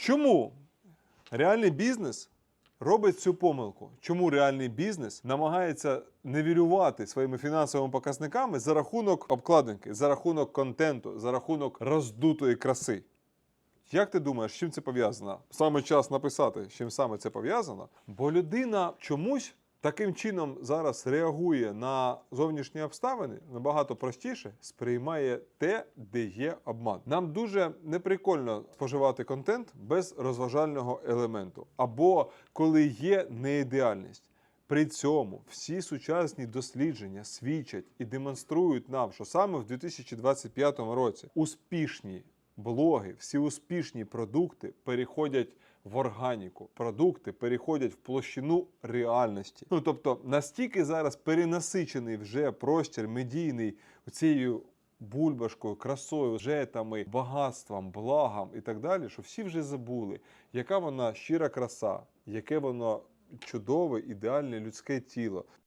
Чому реальний бізнес робить цю помилку? Чому реальний бізнес намагається невірювати своїми фінансовими показниками за рахунок обкладинки, за рахунок контенту, за рахунок роздутої краси? Як ти думаєш, з чим це пов'язано? Саме час написати, чим саме це пов'язано. Бо людина чомусь таким чином зараз реагує на зовнішні обставини набагато простіше сприймає те, де є обман. Нам дуже неприкольно споживати контент без розважального елементу, або коли є неідеальність. При цьому всі сучасні дослідження свідчать і демонструють нам, що саме в 2025 році успішні блоги, всі успішні продукти переходять в органіку. Продукти переходять в площину реальності. Ну тобто настільки зараз перенасичений вже простір медійний цією бульбашкою, красою, жетами, багатством, благом і так далі, що всі вже забули, яка вона щира краса, яке воно чудове, ідеальне людське тіло.